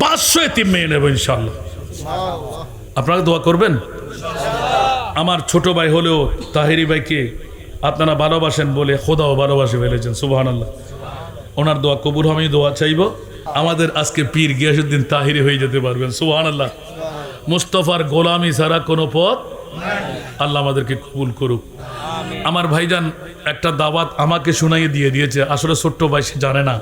পাঁচশো এতিম মেয়ে নেব ইনশাল্লাহ আপনারা দোয়া করবেন? আমার ছোট ভাই হলেও তাহেরি ভাইকে আপনারা ভালোবাসেন বলে খোদাও ভালোবাসে ফেলেছেন সুবাহান আল্লাহ ওনার দোয়া কবুল আমি দোয়া চাইব। আমাদের আজকে পীর গিয়াসুদ্দিন তাহিরি হয়ে যেতে পারবেন সুবাহান আল্লাহ মুস্তফার গোলামি ছাড়া কোনো পথ আল্লাহ আমাদেরকে কবুল করুক। আমার ভাইজান একটা দাওয়াত আমাকে শুনাইয়ে দিয়ে দিয়েছে আসলে ছোট্ট ভাই সে জানে না।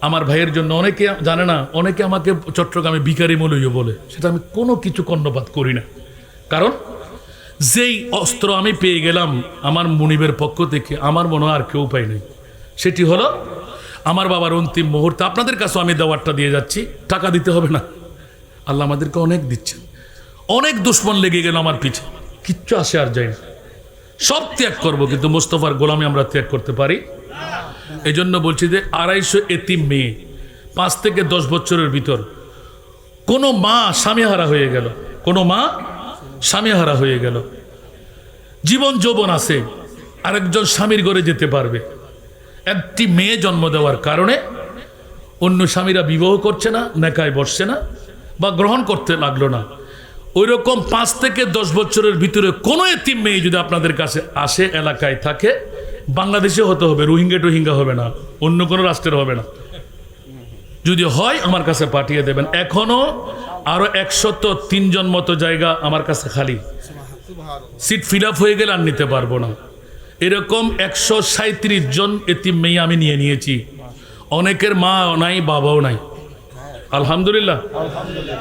আমার ভাইয়ের জন্য। অনেকে জানে না, অনেকে আমাকে চট্টগ্রামে ভিকারি মলইও বলে। সেটা আমি কোনো কিছু কর্ণপাত করি না। কারণ যেই অস্ত্র আমি পেয়ে গেলাম আমার মুনিবের পক্ষ থেকে, আমার মনে আর কেউ পাই নাই। সেটি হলো আমার বাবার অন্তিম মুহূর্তে আপনাদের কাছেও আমি দেওয়ারটা দিয়ে যাচ্ছি। টাকা দিতে হবে না। আল্লাহ আমাদেরকে অনেক দিচ্ছেন। অনেক দুশ্মন লেগে গেল আমার পিছে কিচ্ছু আসে আর যায় না। সব ত্যাগ করব, কিন্তু মোস্তফার গোলামি আমরা ত্যাগ করতে পারি। এই জন্য বলছি যে আড়াইশো এতিম মেয়ে, পাঁচ থেকে দশ বছরের ভিতর। কোনো মা স্বামীহারা হয়ে গেল। কোনো মা স্বামীহারা হয়ে গেল। জীবন যৌবন আছে, আরেকজন স্বামীর ঘরে যেতে পারবে। একটি মেয়ে জন্ম দেওয়ার কারণে অন্য স্বামীরা বিবাহ করছে না, নেকায় বসছে না বা গ্রহণ করতে লাগল না। ওই রকম পাঁচ থেকে দশ বছরের ভিতরে কোনো এতিম মেয়ে যদি আপনাদের কাছে আসে, এলাকায় থাকে বাংলাদেশে হতে হবে, রোহিঙ্গা টোহিঙ্গা হবে না, অন্য কোনো রাষ্ট্রের হবে না। যদি হয়, আমার কাছে পাঠিয়ে দেবেন। এখনও আরও একশত তিনজন মতো জায়গা আমার কাছে খালি। সিট ফিল আপ হয়ে গেলে আর নিতে পারব না। এরকম একশো সাঁত্রিশ জন এতিম মেয়ে আমি নিয়ে নিয়েছি। অনেকের মা নাই, বাবাও নাই। আলহামদুলিল্লাহ।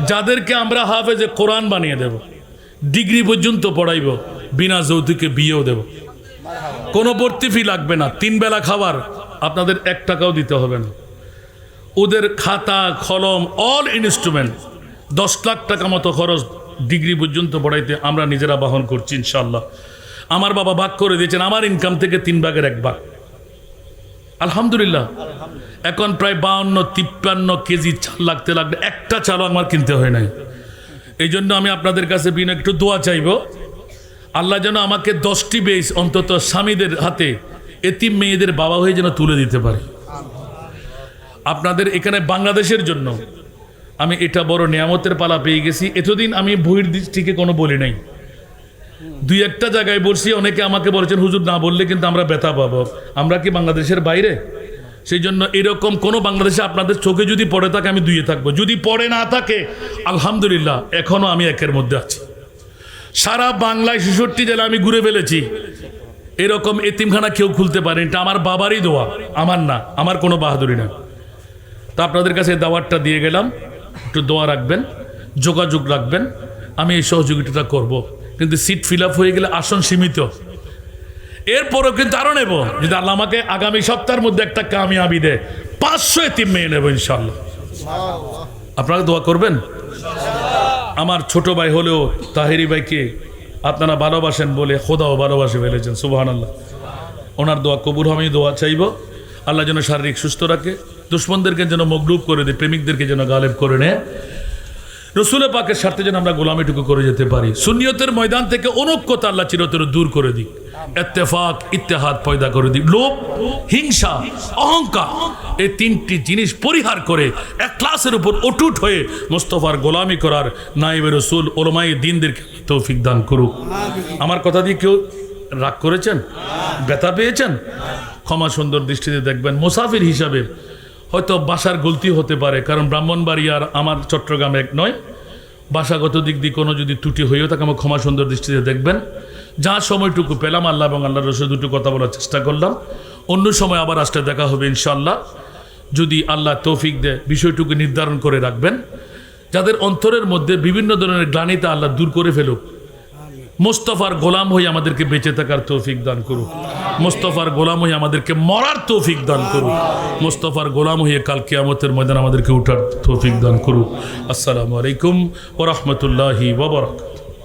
যাদেরকে আমরা হাফেজে কোরআন বানিয়ে দেব, ডিগ্রি পর্যন্ত পড়াইব, বিনা যৌতুকে বিয়েও দেব। কোনো ভর্তি ফি লাগবে না। তিন বেলা খাবার আপনাদের এক টাকাও দিতে হবে না। ওদের খাতা, কলম অল ইনস্ট্রুমেন্ট দশ লাখ টাকা মতো খরচ ডিগ্রি পর্যন্ত পড়াইতে আমরা নিজেরা বহন করছি ইনশাল্লাহ আমার বাবা ভাগ করে দিয়েছেন, আমার ইনকাম থেকে তিন ভাগের এক ভাগ। আলহামদুলিল্লাহ। এখন প্রায় বাউন্ন, তিপ্পান্ন কেজি চাল লাগতে লাগলে একটা চালও আমার কিনতে হয় নাই। এই জন্য আমি আপনাদের কাছে বিনা একটু দোয়া চাইব। আল্লাহ যেন আমাকে দশটি বেশ অন্তত স্বামীদের হাতে এতিম মেয়েদের বাবা হয়ে যেন তুলে দিতে পারে। আপনাদের এখানে বাংলাদেশের জন্য আমি এটা বড় নিয়ামতের পালা পেয়ে গেছি। এতদিন আমি বহির দৃষ্টিকে কোনো বলি নাই। দুই একটা জায়গায় বলছি, অনেকে আমাকে বলেছেন, হুজুর, না বললে কিন্তু আমরা ব্যথা পাবো। আমরা কি বাংলাদেশের বাইরে? সেই জন্য এরকম কোনো বাংলাদেশে আপনাদের চোখে যদি পড়ে থাকে, আমি দুইয়ে থাকব। যদি পড়ে না থাকে, আলহামদুলিল্লাহ এখনও আমি একের মধ্যে আছি। সারা বাংলায় ছেষট্টি জেলা আমি ঘুরে ফেলেছি। এরকম এতিমখানা কেউ খুলতে পারেন এটা আমার বাবারই দোয়া। আমার না। আমার কোনো বাহাদুরি না। তা আপনাদের কাছে দাওয়াতটা দিয়ে গেলাম। একটু দোয়া রাখবেন, যোগাযোগ রাখবেন। আমি এই সহযোগিতাটা করব। কিন্তু সিট ফিল হয়ে গেলে আসন সীমিত। এরপরও কিন্তু আরও নেব। যদি আল্লাহ আমাকে আগামী সপ্তাহের মধ্যে একটা কামিয়াবি দেয়, পাঁচশো এতিম মেয়ে নেব ইনশাল্লাহ আপনারা দোয়া করবেন? আমার ছোট ভাই হলেও তাহেরি ভাইকে আপনারা ভালোবাসেন বলে খোদাও ভালোবাসে ফেলেছেন সুবাহান আল্লাহ ওনার দোয়া কবুর আমি দোয়া চাইব। আল্লাহ যেন শারীরিক সুস্থ রাখে, দুশ্মনদেরকে যেন মগরুপ করে দেয়, প্রেমিকদেরকে যেন গালেব করে নেয়। রসুলের পাকের স্বার্থে যেন আমরা গোলামিটুকু করে যেতে পারি। সুনিয়তের ময়দান থেকে অনৈক্যতা আল্লাহ চিরতর দূর করে দিক। এত্তেফাক, ইত্তেহাদ পয়দা করে দিক লোভ, হিংসা, অহংকার, এই তিনটি জিনিস পরিহার করে এক ক্লাসের উপর অটুট হয়ে মোস্তফার গোলামি করার নাইবে রসুল ওলমাই দিনদেরকে তৌফিক দান করুক। আমার কথা দিয়ে কেউ রাগ করেছেন? ব্যথা পেয়েছেন? ক্ষমা সুন্দর দৃষ্টিতে দেখবেন। মুসাফির হিসাবে হয়তো বাসার গলতি হতে পারে, কারণ ব্রাহ্মণবাড়ি আর আমার চট্টগ্রাম এক নয়। ভাষাগত দিক দিয়ে কোনো যদি ত্রুটি হয়েও থাকে, আমার ক্ষমা সুন্দর দৃষ্টিতে দেখবেন। যা সময়টুকু পেলাম, আল্লাহ এবং আল্লাহ রসুল দুটো কথা বলার চেষ্টা করলাম। অন্য সময় আবার আসতে দেখা হবে ইনশাল্লাহ যদি আল্লাহ তৌফিক দেয়, বিষয়টুকু নির্ধারণ করে রাখবেন। যাদের অন্তরের মধ্যে বিভিন্ন ধরনের গ্লানিতা আল্লাহ দূর করে ফেলুক। মোস্তফার গোলাম হয়ে আমাদেরকে বেঁচে থাকার তৌফিক দান করুক। মোস্তফার গোলাম হয়ে আমাদেরকে মরার তৌফিক দান করুক। মোস্তফার গোলাম হয়ে কাল কিয়ামতের ময়দান আমাদেরকে উঠার তৌফিক দান করুক। আসসালামু আলাইকুম ওরহমতুল্লাহি ওবরাক